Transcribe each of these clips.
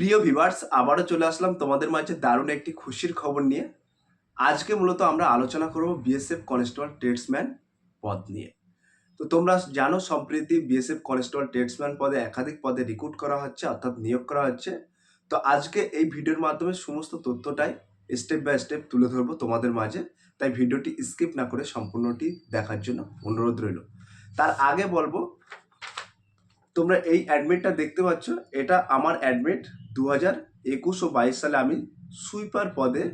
প্রিয় ভিভার্স আবারও চলে আসলাম তোমাদের মাঝে দারুণ একটি খুশির খবর নিয়ে। আজকে মূলত আমরা আলোচনা করব বিএসএফ কনস্টেবল ট্রেডসম্যান পদ নিয়ে। তো তোমরা জানো, সম্প্রতি বিএসএফ কনস্টেবল ট্রেডসম্যান পদে একাধিক পদে রিক্রুট করা হচ্ছে, অর্থাৎ নিয়োগ করা হচ্ছে। তো আজকে এই ভিডিওর মাধ্যমে সমস্ত তথ্যটাই স্টেপ বাই স্টেপ তুলে ধরবো তোমাদের মাঝে। তাই ভিডিওটি স্কিপ না করে সম্পূর্ণটি দেখার জন্য অনুরোধ রইল। তার আগে বলব, তোমরা এই অ্যাডমিটটা দেখতে পাচ্ছ, এটা আমার অ্যাডমিট দু হাজার একুশ ও বাইশ সালে আমি সুইপার পদে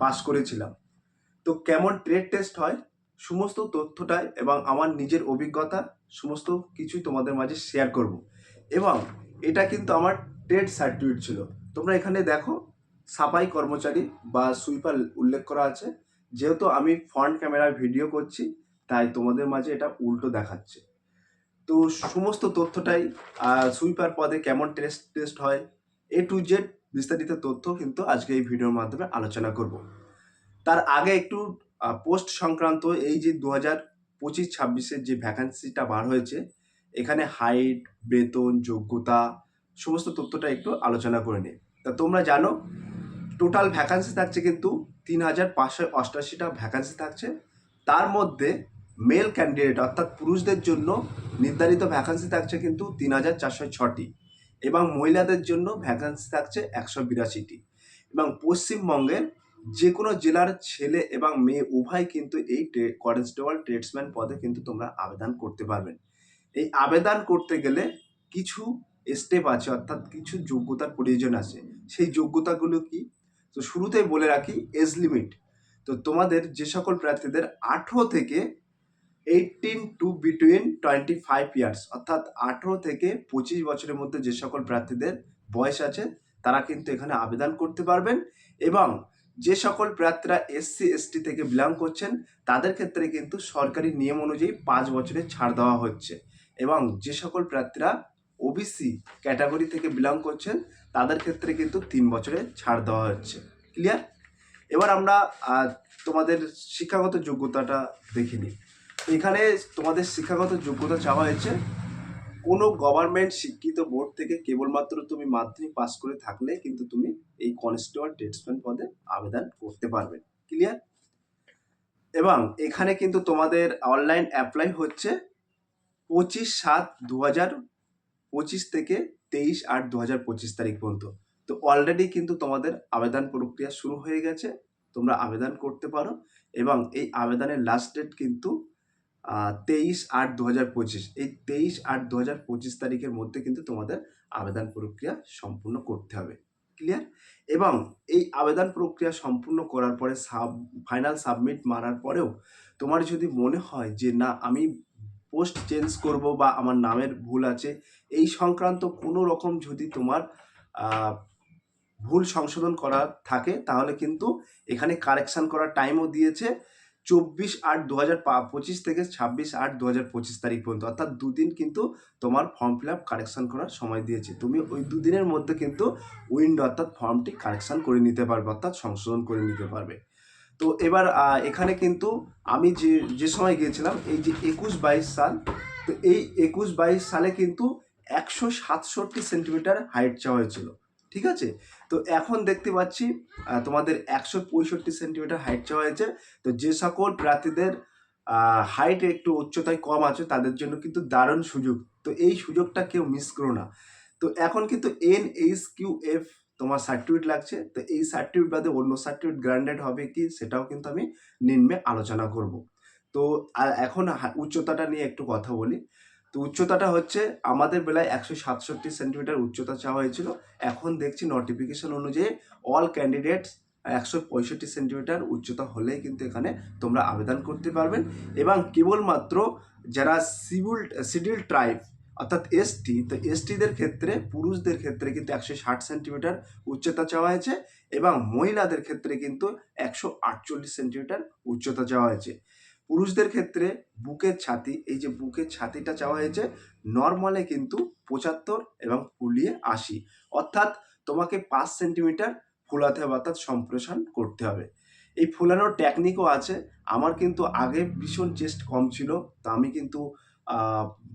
পাস করেছিলাম। তো কেমন ট্রেড টেস্ট হয়, সমস্ত তথ্যটাই এবং আমার নিজের অভিজ্ঞতা, সমস্ত কিছুই তোমাদের মাঝে শেয়ার করব। এবং এটা কিন্তু আমার ট্রেড সার্টিফিকেট ছিল। তোমরা এখানে দেখো, সাফাই কর্মচারী বা সুইপার উল্লেখ করা আছে। যেহেতু আমি ফ্রন্ট ক্যামেরায় ভিডিও করছি, তাই তোমাদের মাঝে এটা উল্টো দেখাচ্ছে। তো সমস্ত তথ্যটাই সুইপার পদে কেমন টেস্ট টেস্ট হয় এ টু জেড বিস্তারিত তথ্য কিন্তু আজকে এই ভিডিওর মাধ্যমে আলোচনা করব। তার আগে একটু পোস্ট সংক্রান্ত এই যে দু হাজার পঁচিশ ছাব্বিশের যে ভ্যাকান্সিটা বার হয়েছে, এখানে হাইট বেতন, যোগ্যতা সমস্ত তথ্যটা একটু আলোচনা করে নিই। তা তোমরা জানো টোটাল ভ্যাকান্সি থাকছে কিন্তু তিন হাজার পাঁচশো অষ্টাশিটা ভ্যাকান্সি থাকছে। তার মধ্যে মেল ক্যান্ডিডেট অর্থাৎ পুরুষদের জন্য নির্ধারিত ভ্যাকান্সি থাকছে কিন্তু তিন হাজার চারশো ছটি এবং মহিলাদের জন্য ভ্যাকান্সি থাকছে একশো বিরাশিটি। এবং পশ্চিমবঙ্গের যে কোনো জেলার ছেলে এবং মেয়ে উভয় কিন্তু এই কনস্টেবল ট্রেডসম্যান পদে কিন্তু তোমরা আবেদন করতে পারবেন এই আবেদন করতে গেলে কিছু স্টেপ আছে, অর্থাৎ কিছু যোগ্যতার প্রয়োজন আছে। সেই যোগ্যতাগুলো কি? তো শুরুতেই বলে রাখি এজ লিমিট তো তোমাদের যে সকল প্রার্থীদের আঠেরো থেকে eighteen to between twenty five years অর্থাৎ আঠেরো থেকে পঁচিশ বছরের মধ্যে যে সকল প্রার্থীদের বয়স আছে, তারা কিন্তু এখানে আবেদন করতে পারবেন এবং যে সকল প্রার্থীরা এসসি এসটি থেকে বিলং করছেন, তাদের ক্ষেত্রে কিন্তু সরকারি নিয়ম অনুযায়ী পাঁচ বছরের ছাড় দেওয়া হচ্ছে এবং যে সকল প্রার্থীরা ওবিসি ক্যাটাগরি থেকে বিলং করছেন, তাদের ক্ষেত্রে কিন্তু তিন বছরের ছাড় দেওয়া হচ্ছে। ক্লিয়ার এবার আমরা তোমাদের শিক্ষাগত যোগ্যতাটা দেখে নিই। এখানে তোমাদের শিক্ষাগত যোগ্যতা চাওয়া হয়েছে। কোনো গভর্নমেন্ট শিক্ষিত বোর্ড থেকে কেবলমাত্র তুমি মাধ্যমিক পাস করে থাকলে কিন্তু তুমি এই কনস্টেবল ট্রেডসম্যান পদে আবেদন করতে পারবে। ক্লিয়ার এবং এখানে কিন্তু তোমাদের অনলাইন অ্যাপ্লাই হচ্ছে পঁচিশ সাত দু হাজার পঁচিশ থেকে তেইশ আট দু হাজার পঁচিশ তারিখ পর্যন্ত। তো অলরেডি কিন্তু তোমাদের আবেদন প্রক্রিয়া শুরু হয়ে গেছে। তোমরা আবেদন করতে পারো এবং এই আবেদনের লাস্ট ডেট কিন্তু তেইশ আট দু হাজার পঁচিশ। এই তেইশ আট দু হাজার পঁচিশ তারিখের মধ্যে কিন্তু তোমাদের আবেদন প্রক্রিয়া সম্পূর্ণ করতে হবে। ক্লিয়ার এবং এই আবেদন প্রক্রিয়া সম্পূর্ণ করার পরে সাব ফাইনাল সাবমিট মারার পরেও তোমার যদি মনে হয় যে না, আমি পোস্ট চেঞ্জ করব বা আমার নামের ভুল আছে, এই সংক্রান্ত কোনো রকম যদি তোমার ভুল সংশোধন করার থাকে, তাহলে কিন্তু এখানে কারেকশান করার টাইমও দিয়েছে। চব্বিশ আট দু হাজার পঁচিশ থেকে ছাব্বিশ আট দু হাজার পঁচিশ তারিখ পর্যন্ত। অর্থাৎ দুদিন কিন্তু তোমার ফর্ম ফিল আপ কারেকশান করার সময় দিয়েছে। তুমি ওই দুদিনের মধ্যে কিন্তু উইন্ডো অর্থাৎ ফর্মটি কারেকশান করে নিতে পারবে, অর্থাৎ সংশোধন করে নিতে পারবে। তো এবার এখানে কিন্তু আমি যে যে সময় গিয়েছিলাম, এই যে একুশ বাইশ সাল, তো এই একুশ বাইশ সালে কিন্তু একশো সাতষট্টি সেন্টিমিটার হাইট চাওয়া হয়েছিল। ঠিক আছে? তো এখন দেখতে পাচ্ছি তোমাদের একশো পঁয়ষট্টি সেন্টিমিটার হাইট চাওয়া হয়েছে। তো যে সকল প্রার্থীদের হাইট একটু উচ্চতায় কম আছে, তাদের জন্য কিন্তু দারুণ সুযোগ। তো এই সুযোগটা কেউ মিস করো না। তো এখন কিন্তু এন এইচ কিউ এফ তোমার সার্টিফিকেট লাগছে। তো এই সার্টিফিকেট বাদে অন্য সার্টিফিকেট গ্রান্ডেড হবে কি, সেটাও কিন্তু আমি নিম্নে আলোচনা করব। তো এখন উচ্চতাটা নিয়ে একটু কথা বলি। তো উচ্চতাটা হচ্ছে আমাদের বেলায় একশো সাতষট্টি সেন্টিমিটার উচ্চতা চাওয়া হয়েছিল। এখন দেখছি নোটিফিকেশন অনুযায়ী অল ক্যান্ডিডেটস একশো পঁয়ষট্টি সেন্টিমিটার উচ্চতা হলেই কিন্তু এখানে তোমরা আবেদন করতে পারবেন এবং কেবলমাত্র যারা সিভিল সিডিল ট্রাইব অর্থাৎ এসটি তো এসটিদের ক্ষেত্রে, পুরুষদের ক্ষেত্রে কিন্তু একশো ষাট সেন্টিমিটার উচ্চতা চাওয়া হয়েছে। এবং মহিলাদের ক্ষেত্রে কিন্তু একশো আটচল্লিশ সেন্টিমিটার উচ্চতা চাওয়া হয়েছে। পুরুষদের ক্ষেত্রে বুকের ছাতি, এই যে বুকের ছাতিটা চাওয়া হয়েছে নর্মালে কিন্তু পঁচাত্তর এবং ফুলিয়ে আশি। অর্থাৎ তোমাকে পাঁচ সেন্টিমিটার ফুলাতে হবে, অর্থাৎ সম্প্রসারণ করতে হবে। এই ফুলানোর টেকনিকও আছে। আমার কিন্তু আগে ভীষণ চেস্ট কম ছিল, তা আমি কিন্তু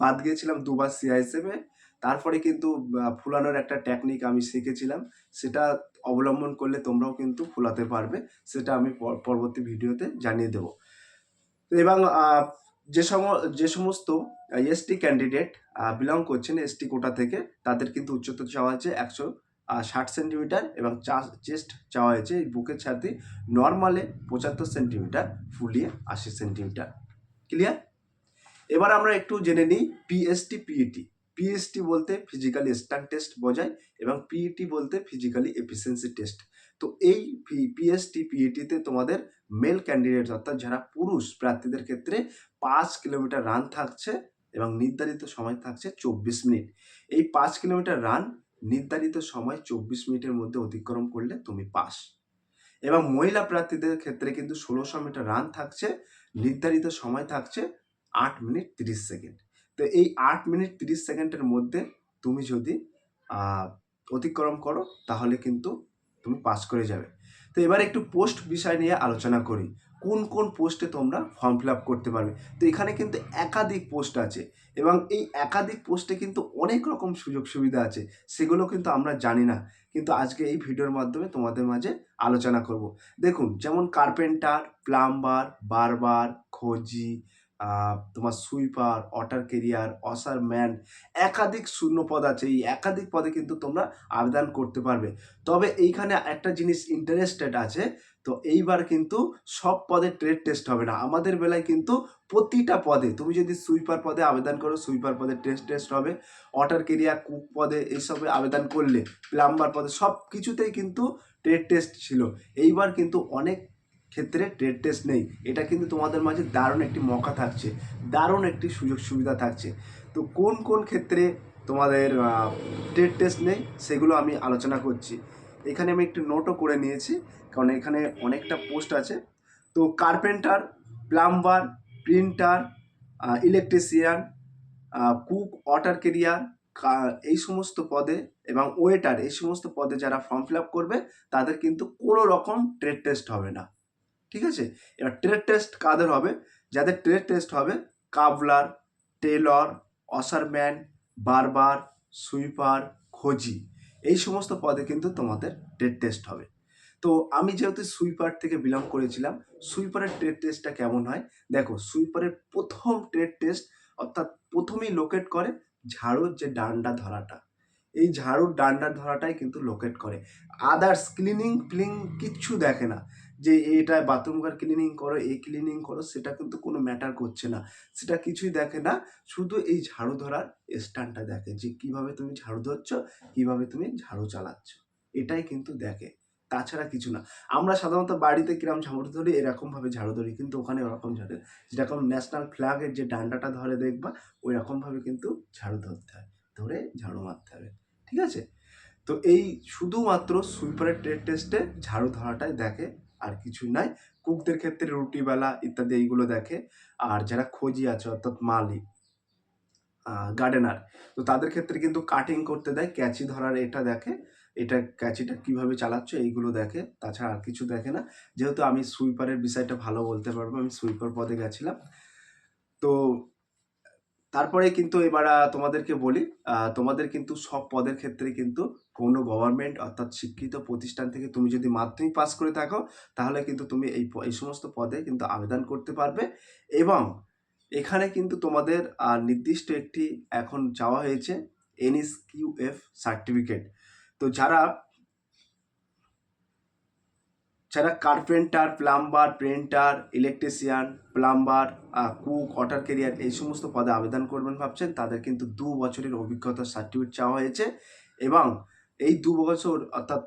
বাদ গিয়েছিলাম দুবার সিআই হিসেবে তারপরে কিন্তু ফুলানোর একটা টেকনিক আমি শিখেছিলাম। সেটা অবলম্বন করলে তোমরাও কিন্তু ফুলাতে পারবে। সেটা আমি পরবর্তী ভিডিওতে জানিয়ে দেবো। এবং যে সম, যে সমস্ত এসটি ক্যান্ডিডেট বিলং করছেন এসটি কোটা থেকে, তাদের কিন্তু উচ্চতা চাওয়া হয়েছে একশো ষাট সেন্টিমিটার এবং চেস্ট চাওয়া হয়েছে বুকের ছাতি নর্মালে পঁচাত্তর সেন্টিমিটার ফুলিয়ে আশি সেন্টিমিটার ক্লিয়ার এবার আমরা একটু জেনে নিই পিএসটি পিইটি পিএসটি বলতে ফিজিক্যালি স্ট্যান্ড টেস্ট বোঝায় এবং পিইটি বলতে ফিজিক্যালি এফিসিয়েন্সি টেস্ট তো এই পিএসটি পিইটিতে তোমাদের মেল ক্যান্ডিডেট অর্থাৎ যারা পুরুষ প্রার্থীদের ক্ষেত্রে পাঁচ কিলোমিটার রান থাকছে এবং নির্ধারিত সময় থাকছে চব্বিশ মিনিট। এই পাঁচ কিলোমিটার রান নির্ধারিত সময় চব্বিশ মিনিটের মধ্যে অতিক্রম করলে তুমি পাস। এবং মহিলা প্রার্থীদের ক্ষেত্রে কিন্তু ষোলোশো মিটার রান থাকছে, নির্ধারিত সময় থাকছে আট মিনিট তিরিশ সেকেন্ড। তো এই আট মিনিট তিরিশ সেকেন্ডের মধ্যে তুমি যদি অতিক্রম করো তাহলে কিন্তু তুমি পাস করে যাবে। তো এবার একটু পোস্ট বিষয় নিয়ে আলোচনা করি। কোন কোন পোস্টে তোমরা ফর্ম ফিল আপ করতে পারবে? তো এখানে কিন্তু একাধিক পোস্ট আছে এবং এই একাধিক পোস্টে কিন্তু অনেক রকম সুযোগ সুবিধা আছে। সেগুলো কিন্তু আমরা জানি না। কিন্তু আজকে এই ভিডিওর মাধ্যমে তোমাদের মাঝে আলোচনা করব। দেখুন, যেমন কার্পেন্টার প্লাম্বার বারবার খোঁজি তোমার সুইপার ওয়াটার কেরিয়ার অসার ম্যান একাধিক শূন্য পদ আছে। এই একাধিক পদে কিন্তু তোমরা আবেদন করতে পারবে। তবে এইখানে একটা জিনিস ইন্টারেস্টেড আছে, তো এইবার কিন্তু সব পদে ট্রেড টেস্ট হবে না। আমাদের বেলায় কিন্তু প্রতিটা পদে, তুমি যদি সুইপার পদে আবেদন করো, সুইপার পদে টেস্ট টেস্ট হবে। ওয়াটার কেরিয়ার কুক পদে এইসবে আবেদন করলে প্লাম্বার পদে সব কিছুতেই কিন্তু ট্রেড টেস্ট ছিল। এইবার কিন্তু অনেক ক্ষেত্রে ট্রেড টেস্ট নেই। এটা কিন্তু তোমাদের মাঝে দারুণ একটি মকা থাকছে। দারুণ একটি সুযোগ সুবিধা থাকছে। তো কোন কোন ক্ষেত্রে তোমাদের ট্রেড টেস্ট নেই সেগুলো আমি আলোচনা করছি। এখানে আমি একটু নোটও করে নিয়েছি, কারণ এখানে অনেকটা পোস্ট আছে। তো carpenter plumber printer electrician cook water carrier এই সমস্ত পদে এবং ওয়েটার এই সমস্ত পদে যারা ফর্ম ফিল আপ করবে, তাদের কিন্তু কোনো রকম ট্রেড টেস্ট হবে না। ঠিক আছে? এবার ট্রেড টেস্ট কাদের হবে? যাদের ট্রেড টেস্ট হবে, cobbler, tailor, washerman, barber, sweeper, খোঁজি, এই সমস্ত পদে কিন্তু তোমাদের ট্রেড টেস্ট হবে। তো আমি যেহেতু সুইপার থেকে বিলং করেছিলাম, সুইপারের ট্রেড টেস্টটা কেমন হয়? দেখো, সুইপারের প্রথম ট্রেড টেস্ট অর্থাৎ প্রথমেই লোকেট করে ঝাড়ুর যে ডান্ডা ধরাটা। এই ঝাড়ুর ডান্ডা ধরাটাই কিন্তু লোকেট করে। আদার্স ক্লিনিং ফ্লিং কিচ্ছু দেখে না। যে এটা বাথরুম ঘর ক্লিনিং করো, এই ক্লিনিং করো, সেটা কিন্তু কোনো ম্যাটার করছে না। সেটা কিছুই দেখে না, শুধু এই ঝাড়ু ধরার স্ট্যান্ডটা দেখে যে কীভাবে তুমি ঝাড়ু ধরছ, কীভাবে তুমি ঝাড়ু চালাচ্ছ। এটাই কিন্তু দেখে। তাছাড়া কিছু না। আমরা সাধারণত বাড়িতে কিরম ঝাড়ু ধরি, এরকমভাবে ঝাড়ু ধরি, কিন্তু ওখানে ওরকম ঝাড়ু, যেরকম ন্যাশনাল ফ্ল্যাগের যে ডান্ডাটা ধরে দেখবা ওই রকম ভাবে কিন্তু ঝাড়ু ধরতে হয়। ধরে ঝাড়ু মারতে হবে। ঠিক আছে? তো এই শুধুমাত্র সুইপারের টেস্টে ঝাড়ু ধরাটাই দেখে। আর কিছুই নাই। কুকদের ক্ষেত্রে রুটিবেলা ইত্যাদি এইগুলো দেখে। আর যারা খোঁজি আছে, অর্থাৎ মালি গার্ডেনার তো তাদের ক্ষেত্রে কিন্তু কাটিং করতে দেয়, ক্যাচি ধরার এটা দেখে, এটা ক্যাচিটা কীভাবে চালাচ্ছ এইগুলো দেখে, তাছাড়া আর কিছু দেখে না। যেহেতু আমি সুইপারের বিষয়টা ভালো বলতে পারব, আমি সুইপার পদে গেছিলাম। তো তারপরে কিন্তু এবার তোমাদেরকে বলি তোমাদের কিন্তু সব পদের ক্ষেত্রে কিন্তু কোনো গভর্নমেন্ট অর্থাৎ শিক্ষিত প্রতিষ্ঠান থেকে তুমি যদি মাধ্যমিক পাস করে থাকো, তাহলে কিন্তু তুমি এই এই সমস্ত পদে কিন্তু আবেদন করতে পারবে। এবং এখানে কিন্তু তোমাদের নির্দিষ্ট একটি এখন চাওয়া হয়েছে এনএসকিউএফ সার্টিফিকেট তো যারা যারা carpenter plumber printer electrician plumber cook water carrier এই সমস্ত পদে আবেদন করবেন ভাবছেন, তাদের কিন্তু দু বছরের অভিজ্ঞতার সার্টিফিকেট চাওয়া হয়েছে। এবং এই দু বছর, অর্থাৎ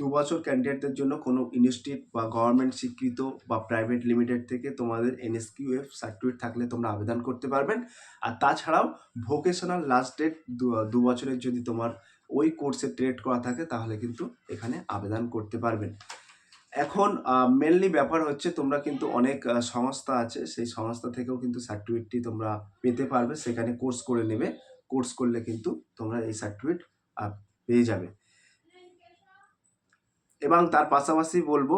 দু বছর ক্যান্ডিডেটদের জন্য কোনো ইনস্টিটিউট বা গভর্নমেন্ট স্বীকৃত বা প্রাইভেট লিমিটেড থেকে তোমাদের এনএসকিউএফ সার্টিফিকেট থাকলে তোমরা আবেদন করতে পারবেন। আর তাছাড়াও ভোকেশনাল লাস্ট ডেট দু বছরের যদি তোমার ওই কোর্সে ট্রেড করা থাকে, তাহলে কিন্তু এখানে আবেদন করতে পারবেন। এখন মেনলি ব্যাপার হচ্ছে তোমরা কিন্তু অনেক সংস্থা আছে, সেই সংস্থা থেকেও কিন্তু সার্টিফিকেটটি তোমরা পেতে পারবে। সেখানে কোর্স করে নেবে। কোর্স করলে কিন্তু তোমরা এই সার্টিফিকেট পেয়ে যাবে। এবং তার পাশাপাশি বলব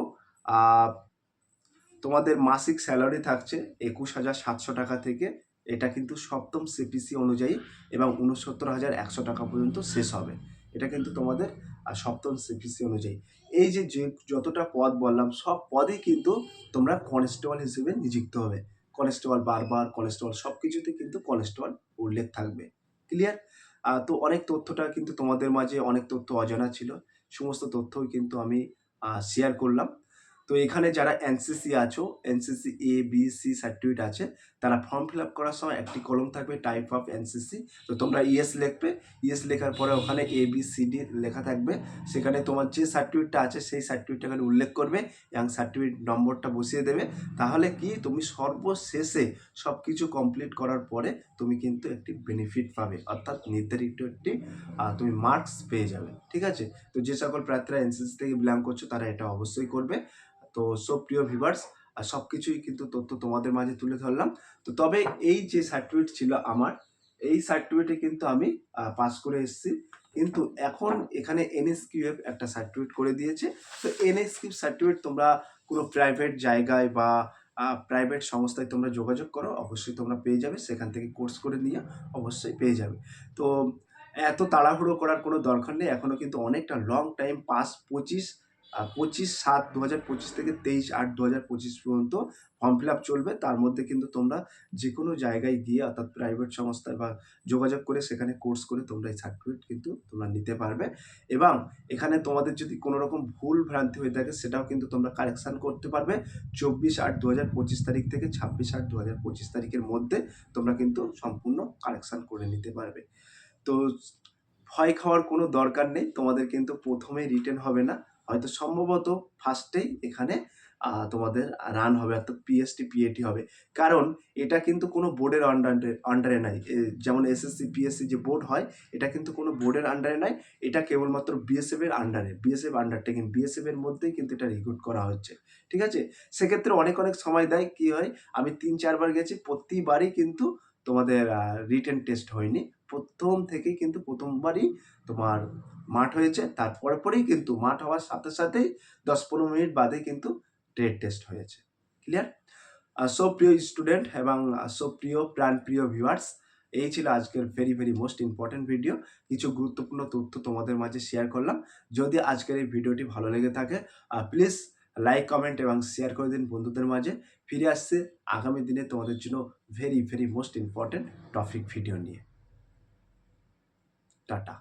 তোমাদের মাসিক স্যালারি থাকছে একুশ হাজার সাতশো টাকা থেকে। এটা কিন্তু সপ্তম সিপিসি অনুযায়ী এবং উনসত্তর হাজার একশো টাকা পর্যন্ত শেষ হবে। এটা কিন্তু তোমাদের সপ্তম সিপিসি অনুযায়ী। এই যে যে যতটা পদ বললাম, সব পদই কিন্তু তোমরা কনস্টেবল হিসেবে নিযুক্ত হবে। কনস্টেবল বারবার কনস্টেবল সব কিছুতে কিন্তু কনস্টেবল উল্লেখ থাকবে। ক্লিয়ার তো অনেক তথ্যটা কিন্তু তোমাদের মাঝে অনেক তথ্য অজানা ছিল। সমস্ত তথ্যই কিন্তু আমি শেয়ার করলাম। তো এখানে যারা এনসিসি আছো NCC A B C certificate আছে, তারা ফর্ম ফিল আপ করার সময় একটি কলম থাকবে টাইপ অফ এনসিসি তো তোমরা ইএস লিখবে ইএস লেখার পরে ওখানে এ বি সি ডি লেখা থাকবে। সেখানে তোমার যে সার্টিফিকেটটা আছে, সেই সার্টিফিকেটটা এখানে উল্লেখ করবে এবং সার্টিফিকেট নম্বরটা বসিয়ে দেবে। তাহলে কি, তুমি সর্বশেষে সব কিছু কমপ্লিট করার পরে তুমি কিন্তু একটি বেনিফিট পাবে, অর্থাৎ নির্ধারিত একটি তুমি মার্কস পেয়ে যাবে, ঠিক আছে? তো যে সকল প্রার্থীরা এনসিসি থেকে বিলং করছ, তারা এটা অবশ্যই করবে। তো সব প্রিয় ভিভার্স আর সব কিছুই কিন্তু তথ্য তোমাদের মাঝে তুলে ধরলাম। তো তবে এই যে সার্টিফিকেট ছিল আমার, এই সার্টিফিকেটে কিন্তু আমি পাস করে এসেছি। কিন্তু এখন এখানে এনএসকিউএফ একটা সার্টিফিকেট করে দিয়েছে। তো এনএসকিউ সার্টিফিকেট তোমরা কোনো প্রাইভেট জায়গায় বা প্রাইভেট সংস্থায় তোমরা যোগাযোগ করো, অবশ্যই তোমরা পেয়ে যাবে। সেখান থেকে কোর্স করে নিয়ে অবশ্যই পেয়ে যাবে। তো এত তাড়াহুড়ো করার কোনো দরকার নেই। এখনও কিন্তু অনেকটা লং টাইম পাস পঁচিশ পঁচিশ সাত দু হাজার পঁচিশ থেকে তেইশ আট দু হাজার পঁচিশ পর্যন্ত ফর্ম ফিল আপ চলবে। তার মধ্যে কিন্তু তোমরা যে কোনো জায়গায় গিয়ে অর্থাৎ প্রাইভেট সংস্থায় বা যোগাযোগ করে সেখানে কোর্স করে তোমরা এই সার্টিফিকেট কিন্তু তোমরা নিতে পারবে। এবং এখানে তোমাদের যদি কোনো রকম ভুল ভ্রান্তি হয়ে থাকে, সেটাও কিন্তু তোমরা কারেকশান করতে পারবে। চব্বিশ আট দু হাজার পঁচিশ তারিখ থেকে ছাব্বিশ আট দু হাজার পঁচিশ তারিখের মধ্যে তোমরা কিন্তু সম্পূর্ণ কারেকশান করে নিতে পারবে। তো ভয় খাওয়ার কোনো দরকার নেই। তোমাদের কিন্তু প্রথমে রিটার্ন হবে না। হয়তো সম্ভবত ফার্স্টেই এখানে তোমাদের রান হবে, অর্থাৎ পিএসটি পিএটি হবে। কারণ এটা কিন্তু কোনো বোর্ডের আন্ডারে আন্ডারে নাই। যেমন এসএসসি পিএসসি যে বোর্ড হয়, এটা কিন্তু কোনো বোর্ডের আন্ডারে নাই। এটা কেবলমাত্র বিএসএফ এর আন্ডারে বিএসএফ আন্ডারটেকিং বিএসএফ এর মধ্যেই কিন্তু এটা রিক্রুট করা হচ্ছে। ঠিক আছে? সেক্ষেত্রে অনেক অনেক সময় দেয়। কি হয়? আমি তিন, চারবার গেছি, প্রতিবারই কিন্তু তোমাদের রিটেন টেস্ট হয়নি। প্রথম থেকেই কিন্তু প্রথমবারই তোমার মাঠ হয়েছে। তারপরে পরেই কিন্তু মাঠ হওয়ার সাথে সাথেই দশ পনেরো মিনিট বাদে কিন্তু ট্রেড টেস্ট হয়েছে। ক্লিয়ার সব প্রিয় স্টুডেন্ট এবং সব প্রিয়, প্রাণপ্রিয় ভিউয়ার্স এই ছিল আজকের very very most important video কিছু গুরুত্বপূর্ণ তথ্য তোমাদের মাঝে শেয়ার করলাম। যদি আজকের এই ভিডিওটি ভালো লেগে থাকে প্লিজ লাইক কমেন্ট এবং শেয়ার করে দিন বন্ধুদের মাঝে। ফিরে আসছে। আগামী দিনে তোমাদের জন্য very very most important topic video নিয়ে। টাটা।